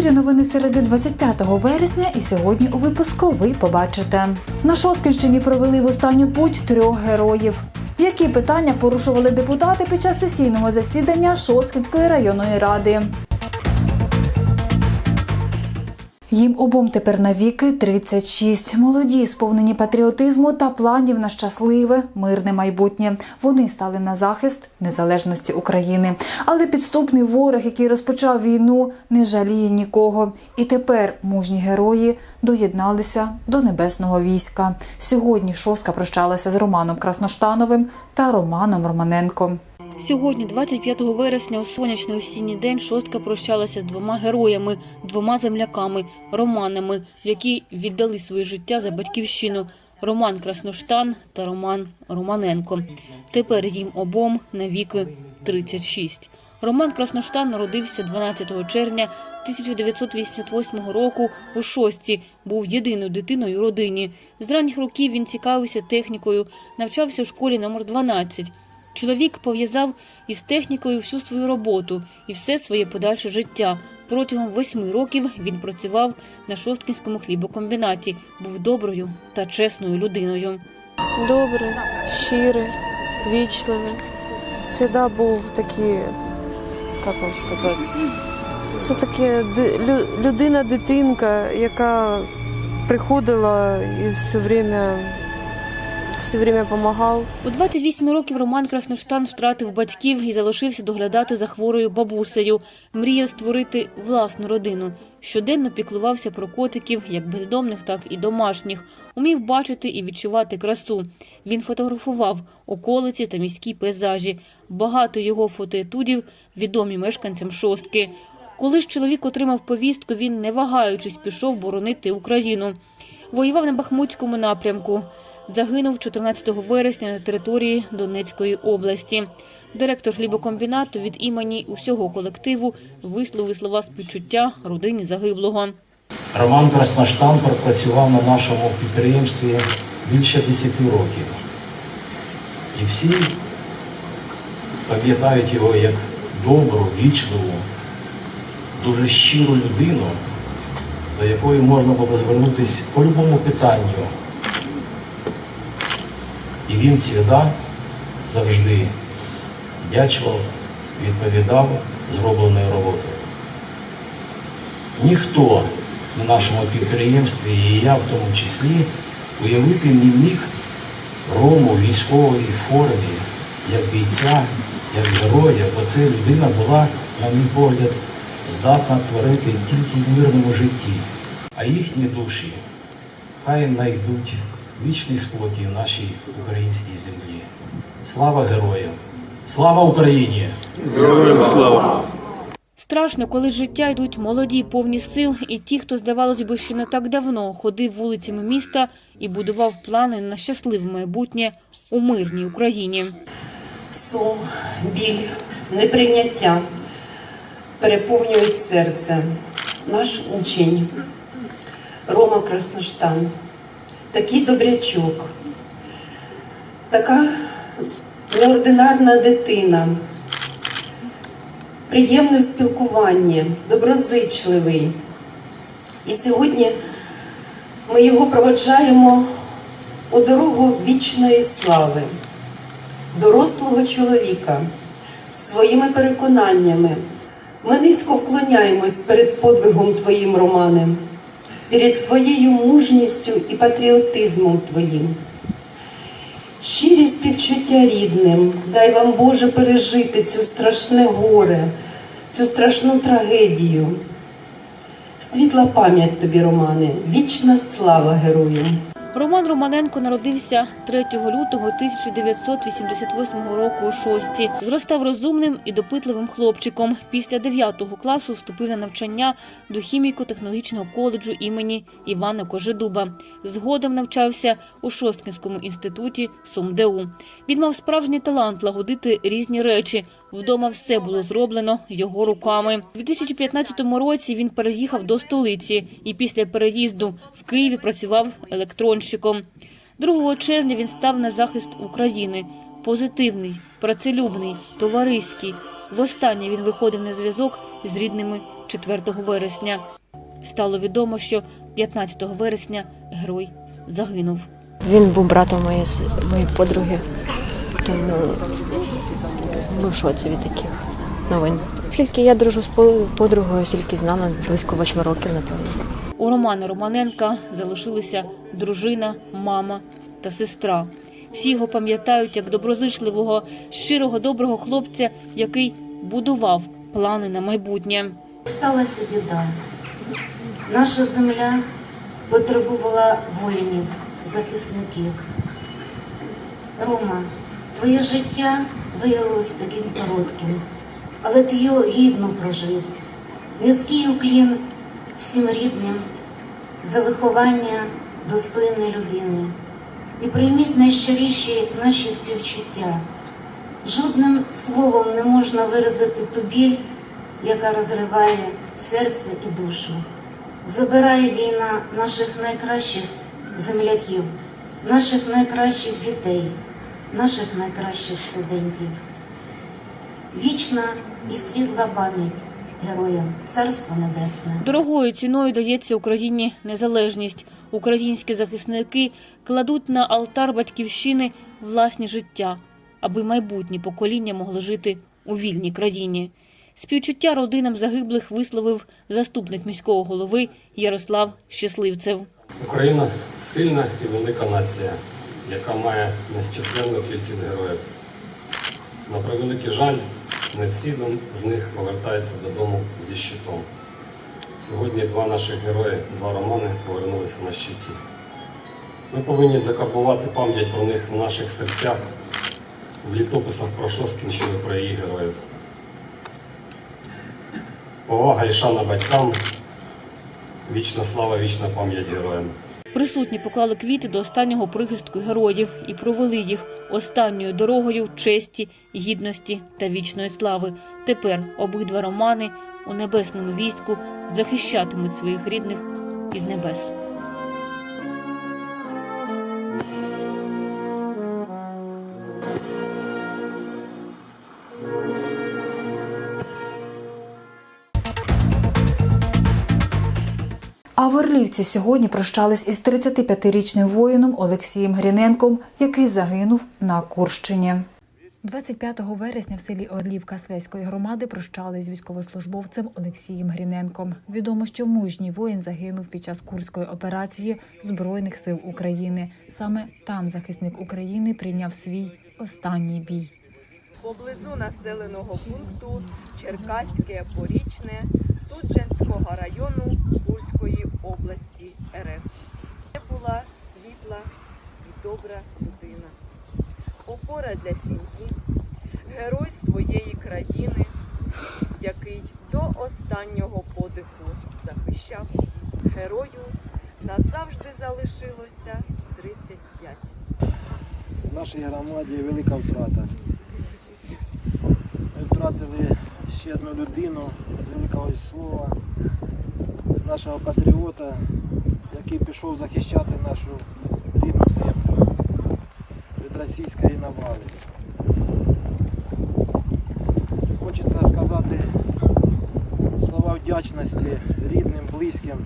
ефірі новини середи 25 вересня, і сьогодні у випуску ви побачите. На Шосткинщині провели в останню путь трьох героїв. Які питання порушували депутати під час сесійного засідання Шосткинської районної ради? Їм обом тепер навіки 36. Молоді, сповнені патріотизму та планів на щасливе, мирне майбутнє. Вони стали на захист незалежності України. Але підступний ворог, який розпочав війну, не жаліє нікого. І тепер мужні герої доєдналися до небесного війська. Сьогодні Шоска прощалася з Романом Красноштановим та Романом Романенком. Сьогодні, 25 вересня, у сонячний осінній день, шостка прощалася з двома героями, двома земляками, романами, які віддали своє життя за батьківщину. Роман Красноштан та Роман Романенко. Тепер їм обом навіки 36. Роман Красноштан народився 12 червня 1988 року у Шостці. Був єдиною дитиною у родині. З ранніх років він цікавився технікою, навчався у школі номер 12. Чоловік пов'язав із технікою всю свою роботу і все своє подальше життя. Протягом восьми років він працював на Шосткінському хлібокомбінаті, був доброю та чесною людиною. Добрий, щирий, вічливий. Завжди був такий, як вам сказати, це таке ди- людина-дитинка, яка приходила і все время, все время допомагав. У 28 років Роман Красноштан втратив батьків і залишився доглядати за хворою бабусею. Мріяв створити власну родину. Щоденно піклувався про котиків, як бездомних, так і домашніх. Умів бачити і відчувати красу. Він фотографував околиці та міські пейзажі. Багато його фотоетудів відомі мешканцям шостки. Коли ж чоловік отримав повістку, він, не вагаючись, пішов боронити Україну. Воював на Бахмутському напрямку. Загинув 14 вересня на території Донецької області. Директор хлібокомбінату від імені усього колективу висловив слова співчуття родині загиблого. Роман Красноштан пропрацював на нашому підприємстві більше 10 років. І всі пам'ятають його як добру, вічливу, дуже щиру людину, до якої можна було звернутися по будь-якому питанню. І він завжди, завжди дячував, відповідав зробленою роботою. Ніхто на нашому підприємстві, і я в тому числі, уявити не міг Рому в військовій формі, як бійця, як героя, бо це людина була, на мій погляд, здатна творити тільки в мирному житті, а їхні душі хай знайдуть вічний спокій в нашій українській землі. Слава героям! Слава Україні! слава Страшно, коли з життя йдуть молоді, повні сил, і ті, хто, здавалось би, ще не так давно ходив вулицями міста і будував плани на щасливе майбутнє у мирній Україні. Сум, біль, неприйняття переповнюють серце. Наш учень Рома Красноштан, такий добрячок, така неординарна дитина, приємний в спілкуванні, доброзичливий. І сьогодні ми його проводжаємо у дорогу вічної слави дорослого чоловіка своїми переконаннями. Ми низько вклоняємось перед подвигом Твоїм, Романе, перед Твоєю мужністю і патріотизмом Твоїм. Щирі співчуття рідним, дай вам Боже пережити цю страшне горе, цю страшну трагедію. Світла пам'ять тобі, Романе, вічна слава герою. Роман Романенко народився 3 лютого 1988 року у Шостці. Зростав розумним і допитливим хлопчиком. Після 9 класу вступив на навчання до хіміко-технологічного коледжу імені Івана Кожедуба. Згодом навчався у Шосткінському інституті СумДУ. Він мав справжній талант лагодити різні речі. Вдома все було зроблено його руками. У 2015 році він переїхав до столиці і після переїзду в Києві працював електронщиком. 2 червня він став на захист України. Позитивний, працелюбний, товариський. Востаннє він виходив на зв'язок з рідними 4 вересня. Стало відомо, що 15 вересня герой загинув. Він був братом моєї, моєї подруги, тому ми в шоці від таких новин. Скільки я дружу з по- подругою, стільки знала, близько восьми років, напевно. У Романа Романенка залишилися дружина, мама та сестра. Всі його пам'ятають як доброзичливого, щирого, доброго хлопця, який будував плани на майбутнє. Сталася біда. Наша земля потребувала воїнів, захисників. Рома, твоє життя виявилось таким коротким, але ти його гідно прожив. Низький уклін всім рідним за виховання достойної людини. І прийміть найщиріші наші співчуття. Жодним словом не можна виразити ту біль, яка розриває серце і душу. Забирає війна наших найкращих земляків, наших найкращих дітей, наших найкращих студентів. Вічна і світла пам'ять героям Царство Небесне. Дорогою ціною дається Україні незалежність. Українські захисники кладуть на алтар батьківщини власні життя, аби майбутні покоління могли жити у вільній країні. Співчуття родинам загиблих висловив заступник міського голови Ярослав Щасливцев. Україна сильна і велика нація, яка має незчисленну кількість героїв. На превеликий жаль, не всі з них повертаються додому зі щитом. Сьогодні два наших герої, два романи, повернулися на щиті. Ми повинні закарбувати пам'ять про них в наших серцях, в літописах про Шосткінщину, про її героїв. Повага і шана батькам, вічна слава, вічна пам'ять героям. Присутні поклали квіти до останнього прихистку героїв і провели їх останньою дорогою в честі, гідності та вічної слави. Тепер обидва романи у небесному війську захищатимуть своїх рідних із небес. А в Орлівці сьогодні прощались із 35-річним воїном Олексієм Гріненком, який загинув на Курщині. 25 вересня в селі Орлівка Свеської громади прощались з військовослужбовцем Олексієм Гріненком. Відомо, що мужній воїн загинув під час курської операції Збройних сил України. Саме там захисник України прийняв свій останній бій. поблизу населеного пункту Черкаське Порічне Суджанського району Курської області РФ. Це була світла і добра людина, опора для сім'ї, герой своєї країни, який до останнього подиху захищав її. Герою назавжди залишилося 35. В нашій громаді велика втрата. Ми втратили ще одну людину з великого слова, нашого патріота, який пішов захищати нашу російської навали. Хочеться сказати слова вдячності рідним, близьким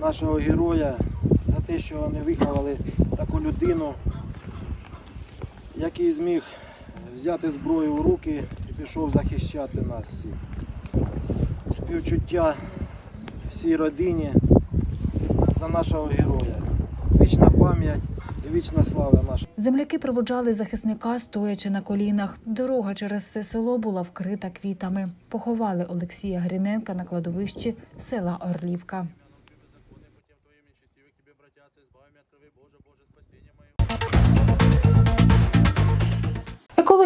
нашого героя за те, що вони виховали таку людину, який зміг взяти зброю в руки і пішов захищати нас всіх. Співчуття всій родині за нашого героя. Вічна пам'ять вічна слава наша. Земляки проводжали захисника, стоячи на колінах. Дорога через все село була вкрита квітами. Поховали Олексія Гріненка на кладовищі села Орлівка.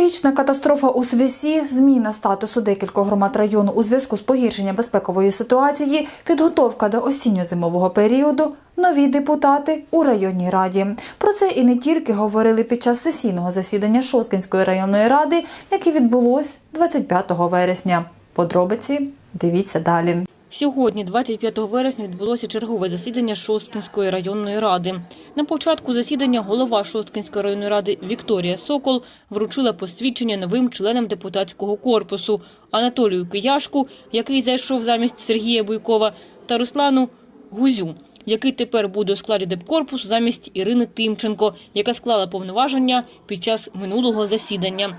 Екологічна катастрофа у Свісі, зміна статусу декількох громад району у зв'язку з погіршенням безпекової ситуації, підготовка до осінньо-зимового періоду, нові депутати у районній раді. Про це і не тільки говорили під час сесійного засідання Шоскінської районної ради, яке відбулось 25 вересня. Подробиці дивіться далі. Сьогодні, 25 вересня, відбулося чергове засідання Шосткінської районної ради. На початку засідання голова Шосткінської районної ради Вікторія Сокол вручила посвідчення новим членам депутатського корпусу Анатолію Кияшку, який зайшов замість Сергія Буйкова, та Руслану Гузю, який тепер буде у складі депкорпусу замість Ірини Тимченко, яка склала повноваження під час минулого засідання.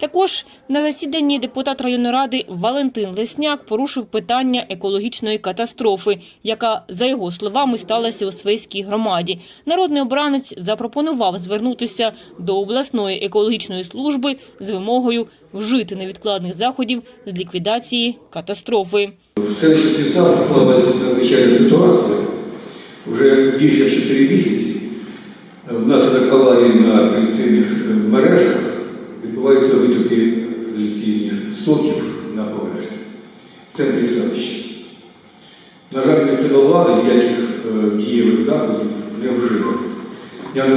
Також на засіданні депутат районної ради Валентин Лесняк порушив питання екологічної катастрофи, яка, за його словами, сталася у Свейській громаді. Народний обранець запропонував звернутися до обласної екологічної служби з вимогою вжити невідкладних заходів з ліквідації катастрофи. В Свіса склалася надзвичайна ситуація. Вже більше 4 місяці внаслідок аварії на каналізаційних мережах відбуваються витоки каналізаційних стоків на поверхні в центрі селища. На жаль, місцева влада ніяких е, дієвих заходів не вжила. Я не-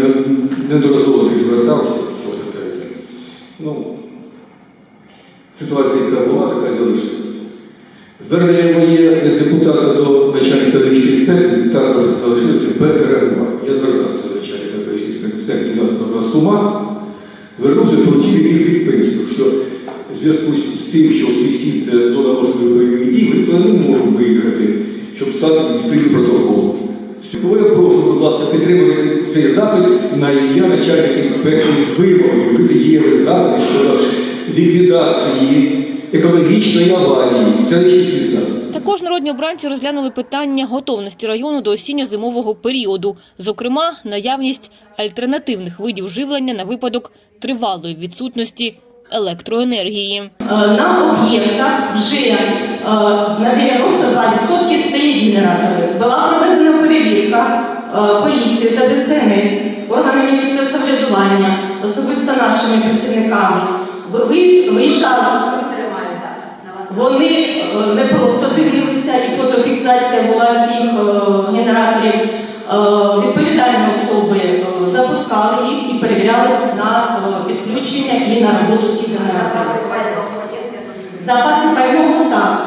до них звертався цього питання. Ну, ситуація, яка була, така і залишилася. Звернення моє депутата до начальника вищої інспекції також залишилося без реагування. Я звертався до начальника вищої інспекції на сума, вернувся, поручив їх відписку, що в зв'язку з тим, що в Свісті це зона можливої бойових дій, ми не можемо виїхати, щоб стати відповідним протоколом. Тому я прошу, будь ласка, підтримати цей запит на ім'я начальника інспекції з вимогою вжити дієвих заходів щодо ліквідації екологічної аварії. Це не чиститься. Також народні обранці розглянули питання готовності району до осінньо-зимового періоду, зокрема, наявність альтернативних видів живлення на випадок тривалої відсутності електроенергії. Е, На об'єктах вже е, на 92% стоять генератори. Була проведена перевірка е, поліції та ДСНС, органами місцевого самоврядування, особисто нашими працівниками. Ви- ви- Виїжджали. Вони е, не просто дивилися, і фотофіксація була цих е, генераторів. Е, Відповідальні особи запускали їх і перевірялися на підключення і на роботу цих генераторів. Запаси пального так.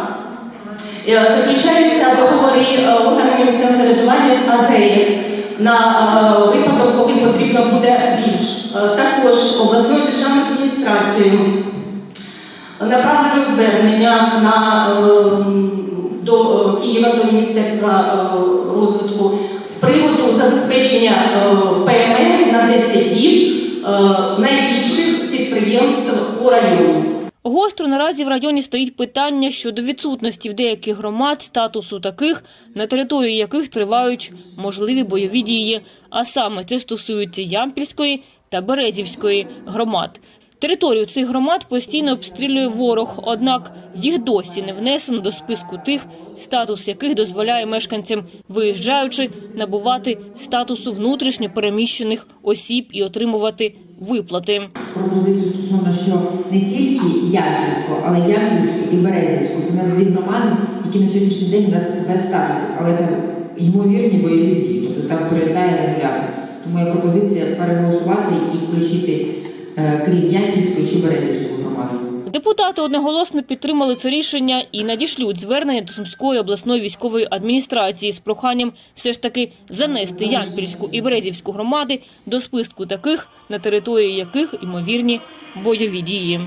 Заключаються договори органами місцевого самоврядування з АЗС на випадок, коли потрібно буде більш. Також обласною державною адміністрацією направлено звернення на, е, до е, Києва до Міністерства е, розвитку з приводу забезпечення е, ПМН на 10 діб найбільших підприємств по району. Гостро наразі в районі стоїть питання щодо відсутності в деяких громад статусу таких, на території яких тривають можливі бойові дії. А саме це стосується Ямпільської та Березівської громад. Територію цих громад постійно обстрілює ворог, однак їх досі не внесено до списку тих, статус яких дозволяє мешканцям, виїжджаючи, набувати статусу внутрішньо переміщених осіб і отримувати виплати. пропозицію стосовно, що не тільки Ямпільську, але Ямпільську і Березівську. Це дві громади, які на сьогоднішній день нас без статусу, але ймовірні бойові дії, тобто там прилітає регулярно. Тому є пропозиція переголосувати і включити, крім Ямпільської, ще Березівську громаду. Депутати одноголосно підтримали це рішення і надішлють звернення до Сумської обласної військової адміністрації з проханням все ж таки занести Ямпільську і Березівську громади до списку таких, на території яких ймовірні бойові дії.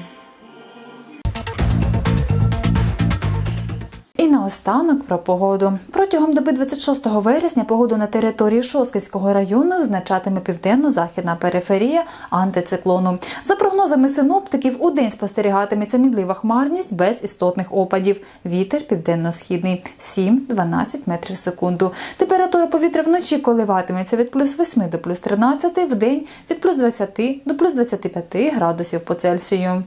Наостанок про погоду. Протягом доби 26 вересня погоду на території Шосківського району визначатиме південно-західна периферія антициклону. За прогнозами синоптиків, у день спостерігатиметься мінлива хмарність без істотних опадів. Вітер південно-східний 7-12 метрів в секунду. Температура повітря вночі коливатиметься від плюс 8 до плюс 13, в день від плюс 20 до плюс 25 градусів по Цельсію.